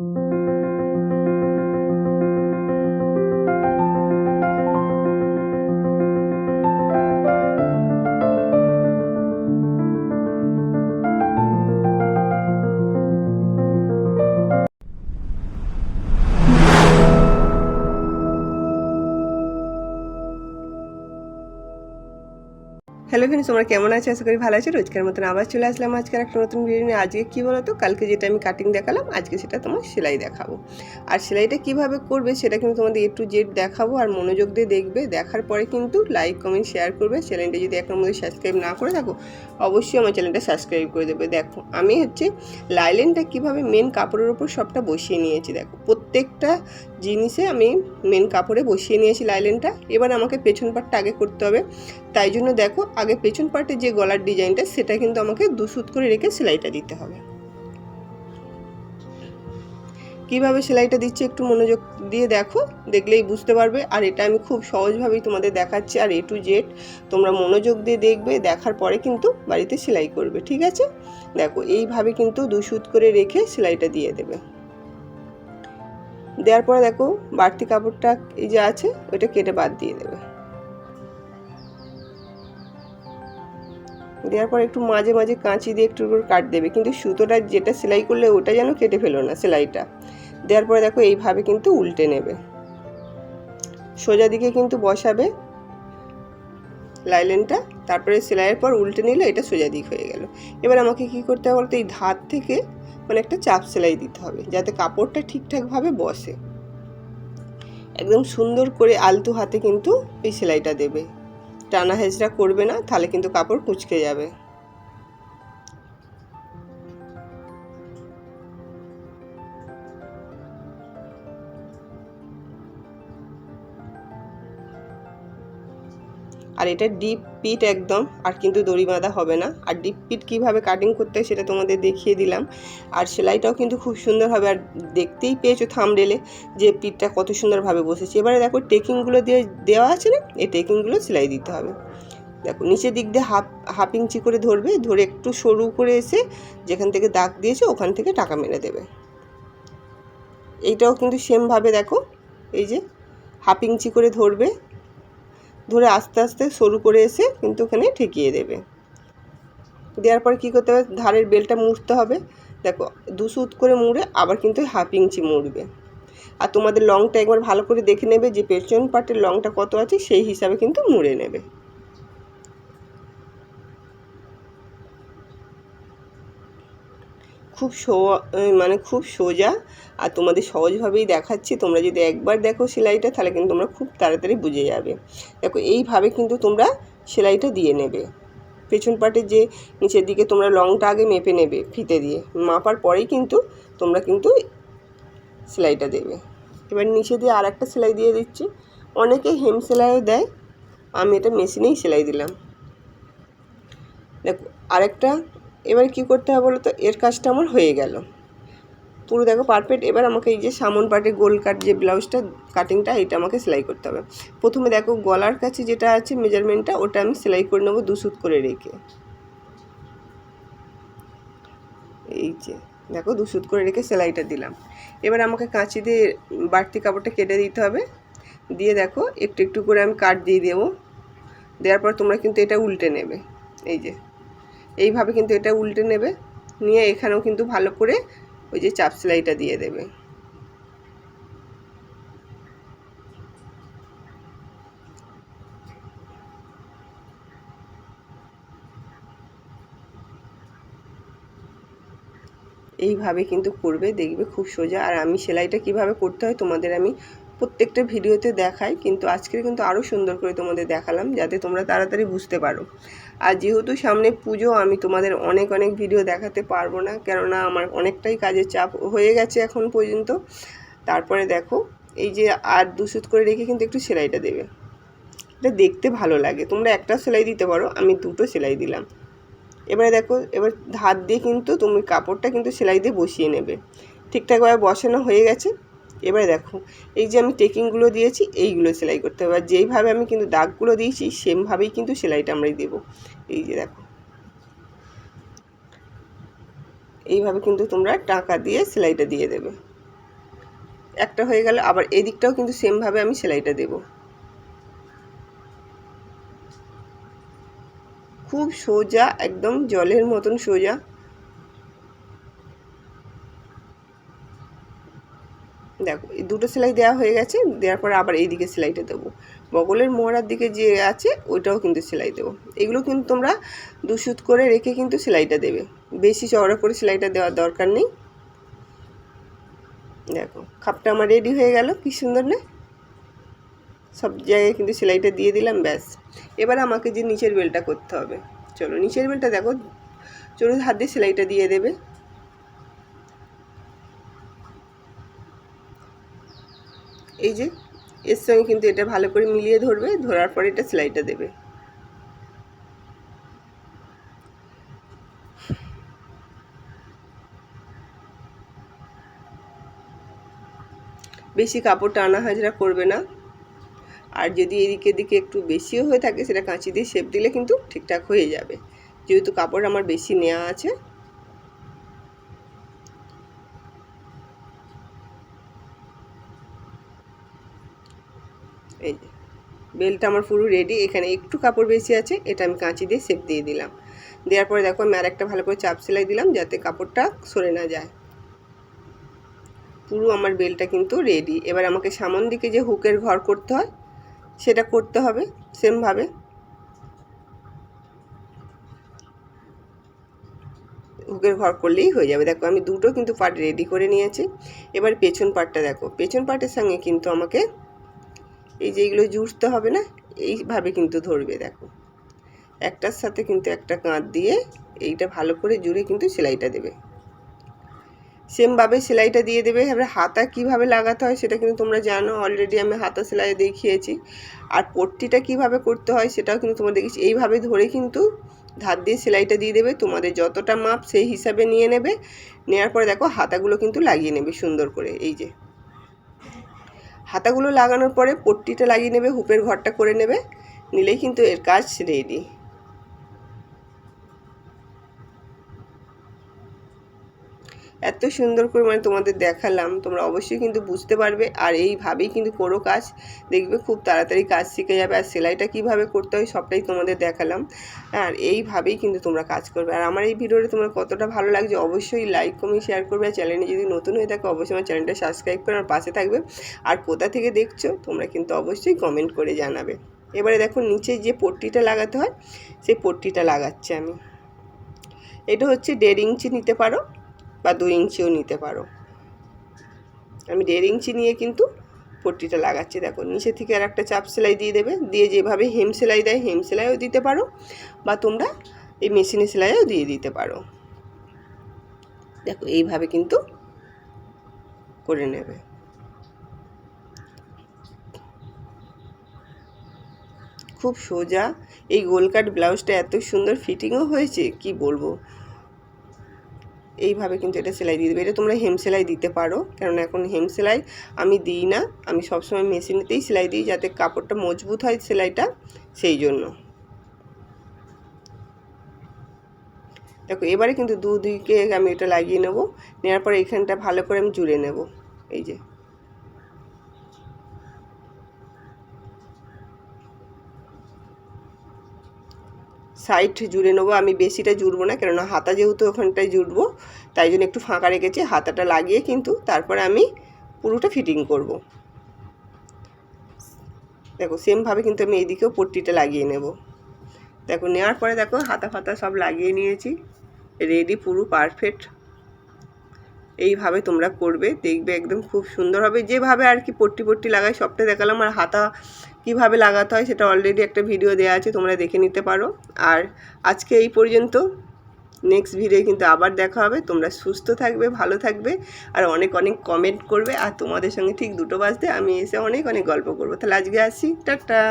thank you hello friends তোমরা কেমন আছো? আশা করি ভালো আছো। রোজকার মতন আবার চলে আসলাম আজকের একটা নতুন ভিডিও নিয়ে। আজকে কী বলো তো কালকে যেটা আমি কাটিং দেখালাম, আজকে সেটা তোমার সেলাই দেখাবো। আর সেলাইটা কীভাবে করবে সেটা কিন্তু তোমাদের এ টু জেড দেখাবো আর মনোযোগ দিয়ে দেখবে। দেখার পরে কিন্তু লাইক কমেন্ট শেয়ার করবে। চ্যানেলটা যদি এখন মধ্যে সাবস্ক্রাইব না করে থাকো, অবশ্যই আমার চ্যানেলটা সাবস্ক্রাইব করে দেবে। দেখো, আমি হচ্ছে লাইলেনটা কীভাবে মেন কাপড়ের ওপর সবটা বসিয়ে নিয়েছি। দেখো, প্রত্যেকটা জিনিসে আমি মেন কাপড়ে বসিয়ে নিয়েছি লাইলেনটা এবার আমাকে পেছন পাটটা আগে করতে হবে। তাই জন্য দেখো আগে পেছন পার্টে যে গলার ডিজাইনটা, সেটা কিন্তু আমাকে দুসুত করে রেখে সেলাইটা দিতে হবে। কীভাবে সেলাইটা দিচ্ছি একটু মনোযোগ দিয়ে দেখো, দেখলেই বুঝতে পারবে। আর এটা আমি খুব সহজভাবেই তোমাদের দেখাচ্ছি, আর এ টু জেড তোমরা মনোযোগ দিয়ে দেখবে, দেখার পরে কিন্তু বাড়িতে সেলাই করবে, ঠিক আছে? দেখো, এইভাবে কিন্তু দুসুত করে রেখে সেলাইটা দিয়ে দেবে। দেওয়ার পরে দেখো, বাড়তি কাপড়টা এই যে আছে ওইটা কেটে বাদ দিয়ে দেবে। দেওয়ার পর একটু মাঝে মাঝে কাঁচি দিয়ে একটু করে কাট দেবে। কিন্তু সুতোটা যেটা সেলাই করলে ওটা যেন কেটে ফেলো না সেলাইটা। দেওয়ার পরে দেখো এইভাবে কিন্তু উল্টে নেবে। সোজা দিকে কিন্তু বসাবে লাইলেনটা। তারপরে সেলাইয়ের পর উল্টে নিলে এটা সোজা দিক হয়ে গেল। এবার আমাকে কি করতে হবে বলতো? এই ধার থেকে মানে একটা চাপ সেলাই দিতে হবে যাতে কাপড়টা ঠিকঠাকভাবে বসে। একদম সুন্দর করে আলতু হাতে কিন্তু এই সেলাইটা দেবে। টানা হেজরা করবে না তাহলে কিন্তু কাপড় কুচকে যাবে। আর এটা ডিপ পিট একদম, আর কিন্তু দড়ি বাঁধা হবে না। আর ডিপ পিট কীভাবে কাটিং করতে হয় সেটা তোমাদের দেখিয়ে দিলাম। আর সেলাইটাও কিন্তু খুব সুন্দর হবে। আর দেখতেই পেয়েছ থামডেলে যে পিটটা কত সুন্দরভাবে বসেছে। এবারে দেখো টেকিংগুলো দিয়ে দেওয়া আছে না? এই টেকিংগুলো সেলাই দিতে হবে। দেখো নিচের দিক দিয়ে হাফ হাফ ইঞ্চি করে ধরবে। ধরে একটু সরু করে এসে যেখান থেকে দাগ দিয়েছে ওখান থেকে টাকা মেরে দেবে। এইটাও কিন্তু সেমভাবে দেখো। এই যে হাফ ইঞ্চি করে ধরবে। ধরে আস্তে আস্তে সরু করে এসে কিন্তু ওখানে ঠেকিয়ে দেবে। দেওয়ার পরে কী করতে হবে? ধারের বেলটা মুড়তে হবে। দেখো, দু সুত করে মুড়ে আবার কিন্তু হাফ ইঞ্চি মুড়বে। আর তোমাদের লংটা একবার ভালো করে দেখে নেবে যে পেছন পাটের লংটা কত আছে, সেই হিসাবে কিন্তু মুড়ে নেবে। খুব সো মানে খুব সোজা। আর তোমাদের সহজভাবেই দেখাচ্ছি। তোমরা যদি একবার দেখো সেলাইটা, তাহলে কিন্তু তোমরা খুব তাড়াতাড়ি বুঝে যাবে। দেখো, এইভাবে কিন্তু তোমরা সেলাইটা দিয়ে নেবে। পেছন পাটের যে নিচের দিকে তোমরা লংটা আগে মেপে নেবে ফিতে দিয়ে। মাপার পরেই কিন্তু তোমরা কিন্তু সেলাইটা দেবে। এবার নিচে দিয়ে আর একটা সেলাই দিয়ে দিচ্ছি। অনেকে হেম সেলাইও দেয়। আমি এটা মেশিনেই সেলাই দিলাম। দেখো, আরেকটা এবার কি করতে হবে বলো তো? এর কাজটা আমার হয়ে গেল। পুরো দেখো পারফেক্ট এবার আমাকে এই যে সামন পাটে গোল কাট যে ব্লাউজটা কাটিংটা এটা আমাকে সেলাই করতে হবে। প্রথমে দেখো গলার কাছে যেটা আছে মেজারমেন্টটা ওটা আমি সেলাই করে নেব দুসুত করে রেখে। এই যে দেখো দুসুত করে রেখে সেলাইটা দিলাম। এবার আমাকে কাঁচি দিয়ে বাড়তি কাপড়টা কেটে দিতে হবে। দিয়ে দেখো একটু একটু করে আমি কাট দিয়ে দেবো। দেওয়ার পর তোমরা কিন্তু এটা উল্টে নেবে। এই যে এইভাবে কিন্তু এটা উল্টে নেবে। নিয়ে এখানেও কিন্তু ভালো করে ওই যে চাপ সেলাইটা দিয়ে দেবে। এইভাবে কিন্তু করবে, দেখবে খুব সোজা। আর আমি সেলাইটা কীভাবে করতে হয় তোমাদের আমি প্রত্যেকটা ভিডিওতে দেখাই, কিন্তু আজকে কিন্তু আরও সুন্দর করে তোমাদের দেখালাম, যাতে তোমরা তাড়াতাড়ি বুঝতে পারো। আর যেহেতু সামনে পুজো, আমি তোমাদের অনেক অনেক ভিডিও দেখাতে পারব না, কেননা আমার অনেকটাই কাজের চাপ হয়ে গেছে এখন পর্যন্ত। তারপরে দেখো, এই যে আর দুসুত করে রেখে কিন্তু একটু সেলাইটা দেবে। এটা দেখতে ভালো লাগে, তোমরা একটা সেলাই দিতে পারো, আমি দুটো সেলাই দিলাম। এবারে দেখো, এবার ধার দিয়ে কিন্তু তুমি কাপড়টা কিন্তু সেলাই দিয়ে বসিয়ে নেবে। ঠিকঠাকভাবে বসানো হয়ে গেছে। এবারে দেখো, এই যে আমি টেকিংগুলো দিয়েছি, এইগুলো সেলাই করতে হবে। আর যেইভাবে আমি কিন্তু দাগগুলো দিয়েছি, সেমভাবেই কিন্তু সেলাইটা আমরাই দেবো। এই যে দেখো। এইভাবে কিন্তু তোমরা টাকা দিয়ে সেলাইটা দিয়ে দেবে। একটা হয়ে গেল, আবার এদিকটাও কিন্তু সেমভাবে আমি সেলাইটা দেব। খুব সোজা, একদম জলের মতন সোজা। দেখো, এই দুটো সেলাই দেওয়া হয়ে গেছে, দেওয়ার পর আবার এই দিকে সেলাইটা দেবো। বগলের মোহরার দিকে যে আছে, ওইটাও কিন্তু সেলাই দেবো। এগুলো কিন্তু তোমরা দুসুত করে রেখে কিন্তু সেলাইটা দেবে। বেশি চওড়া করে সেলাইটা দেওয়ার দরকার নেই। দেখো, খাপটা আমার রেডি হয়ে গেল, কি সুন্দর না? সব জায়গায় কিন্তু সেলাইটা দিয়ে দিলাম, ব্যাস। এবার আমাকে যে নিচের বেলটা করতে হবে। চলো, নিচের বেলটা দেখো চলো হাত দিয়ে সেলাইটা দিয়ে দেবে। এই যে, এর সঙ্গে কিন্তু এটা ভালো করে মিলিয়ে ধরবে, ধরার পরে এটা সেলাইটা দেবে। বেশি কাপড় টানা হাজরা করবে না। আর যদি এদিকে দিকে একটু বেশিও হয়ে থাকে, সেটা কাঁচি দিয়ে শেপ দিলে কিন্তু ঠিকঠাক হয়ে যাবে। যেহেতু কাপড় আমার বেশি নেওয়া আছে এই যে, বেলটা আমার পুরো রেডি এখানে একটু কাপড় বেশি আছে, এটা আমি কাঁচি দিয়ে সেপ দিয়ে দিলাম। দেওয়ার পরে দেখো আমি আরেকটা ভালো করে চাপ সেলাই দিলাম যাতে কাপড়টা সরে না যায়। পুরো আমার বেলটা কিন্তু রেডি এবার আমাকে সামন দিকে যে হুকের ঘর করতে হয়, সেটা করতে হবে সেমভাবে হুকের ঘর করলেই হয়ে যাবে। দেখো আমি দুটো কিন্তু পার্ট রেডি করে নিয়েছি। এবার পেছন পার্টটা দেখো। পেছন পার্টের সঙ্গে কিন্তু আমাকে এই যে এইগুলো জুড়তে হবে না, এইভাবে কিন্তু ধরবে দেখো। একটার সাথে কিন্তু একটা কাঁধ দিয়ে এইটা ভালো করে জুড়ে কিন্তু সেলাইটা দেবে। সেমভাবে সেলাইটা দিয়ে দেবে, এবার হাতা কীভাবে লাগাতে হয় সেটা কিন্তু তোমরা জানো অলরেডি আমি হাতা সেলাই দেখিয়েছি। আর পট্টিটা কীভাবে করতে হয় সেটাও কিন্তু তোমরা দেখিয়েছি। এইভাবে ধরে কিন্তু ধার দিয়ে সেলাইটা দিয়ে দেবে, তোমাদের যতটা মাপ সেই হিসাবে নিয়ে নেবে। নেওয়ার পরে দেখো হাতাগুলো কিন্তু লাগিয়ে নেবে সুন্দর করে, এই যে। হাতাগুলো লাগানোর পরে পট্টিটা লাগিয়ে নেবে, হুপের ঘরটা করে নেবে, নিলেই কিন্তু এর কাজ রেডি এত সুন্দর করে মানে তোমাদের দেখালাম, তোমরা অবশ্যই কিন্তু বুঝতে পারবে। আর এইভাবেই কিন্তু করো কাজ। দেখবে খুব তাড়াতাড়ি কাজ শিখে যাবে। আর সেলাইটা কীভাবে করতে হয় সবটাই তোমাদের দেখালাম। আর এইভাবেই কিন্তু তোমরা কাজ করবে। আর আমার এই ভিডিওটা তোমার কতটা ভালো লাগছে অবশ্যই লাইক কমেন্ট শেয়ার করবে। আর চ্যানেলে যদি নতুন হয়ে থাকে, অবশ্যই আমার চ্যানেলটা সাবস্ক্রাইব করে আমার পাশে থাকবে। আর কোথা থেকে দেখছ, তোমরা কিন্তু অবশ্যই কমেন্ট করে জানাবে। এবারে দেখো নিচে যে পট্টিটা লাগাতে হয়, সেই পট্টিটা লাগাচ্ছে আমি। এটা হচ্ছে দেড় ইঞ্চি নিতে পারো। বা দু ইঞ্চিও নিতে পারো। আমি দেড় ইঞ্চি নিয়ে কিন্তু পট্টিটা লাগাচ্ছি। দেখো, নিচে থেকে আর একটা চাপ সেলাই দিয়ে দেবে। দিয়ে যেভাবে হেম সেলাই দেয়, হেম সেলাইও দিতে পারো বা তোমরা এই মেশিনে সেলাইও দিয়ে দিতে পারো। দেখো, এইভাবে কিন্তু করে নেবে। খুব সোজা। এই গোল কাট ব্লাউজটা এত সুন্দর ফিটিংও হয়েছে, কি বলব? এইভাবে কিন্তু এটা সেলাই দিয়ে দেবে। এটা তোমরা হেম সেলাই দিতে পারো, কেননা এখন হেম সেলাই আমি দিই না। আমি সবসময় মেশিনেতেই সেলাই দিই যাতে কাপড়টা মজবুত হয় সেলাইটা, সেই জন্য। দেখো, এবারে কিন্তু দু দুদিকে আমি এটা লাগিয়ে নেব। নেওয়ার পরে এখানটা ভালো করে আমি জুড়ে নেব। এই যে। সাইড জুড়ে নেব, আমি বেশিটা জুড়বো না, কেননা হাতা যেহেতু ওখানটায় জুড়বো, তাই জন্য একটু ফাঁকা রেখেছি, হাতাটা লাগিয়ে কিন্তু তারপরে আমি পুরোটা ফিটিং করব। দেখো সেমভাবে কিন্তু আমি এইদিকেও পট্টিটা লাগিয়ে নেব। দেখো, নেওয়ার পরে দেখো, হাতা ফাতা সব লাগিয়ে নিয়েছি রেডি পুরো পারফেক্ট এইভাবে তোমরা করবে, দেখবে একদম খুব সুন্দর হবে। যেভাবে আর কি পট্টি পট্টি লাগাই, সবটা দেখালাম। আর হাতা কীভাবে লাগাতে হয় সেটা অলরেডি একটা ভিডিও দেওয়া আছে, তোমরা দেখে নিতে পারো। আর আজকে এই পর্যন্ত। নেক্সট ভিডিও কিন্তু আবার দেখা হবে। তোমরা সুস্থ থাকবে, ভালো থাকবে। আর অনেক অনেক কমেন্ট করবে। আর তোমাদের সঙ্গে ঠিক দুটো বাজতে আমি এসে অনেক অনেক গল্প করব। তাহলে আজকে আসি। টাটা!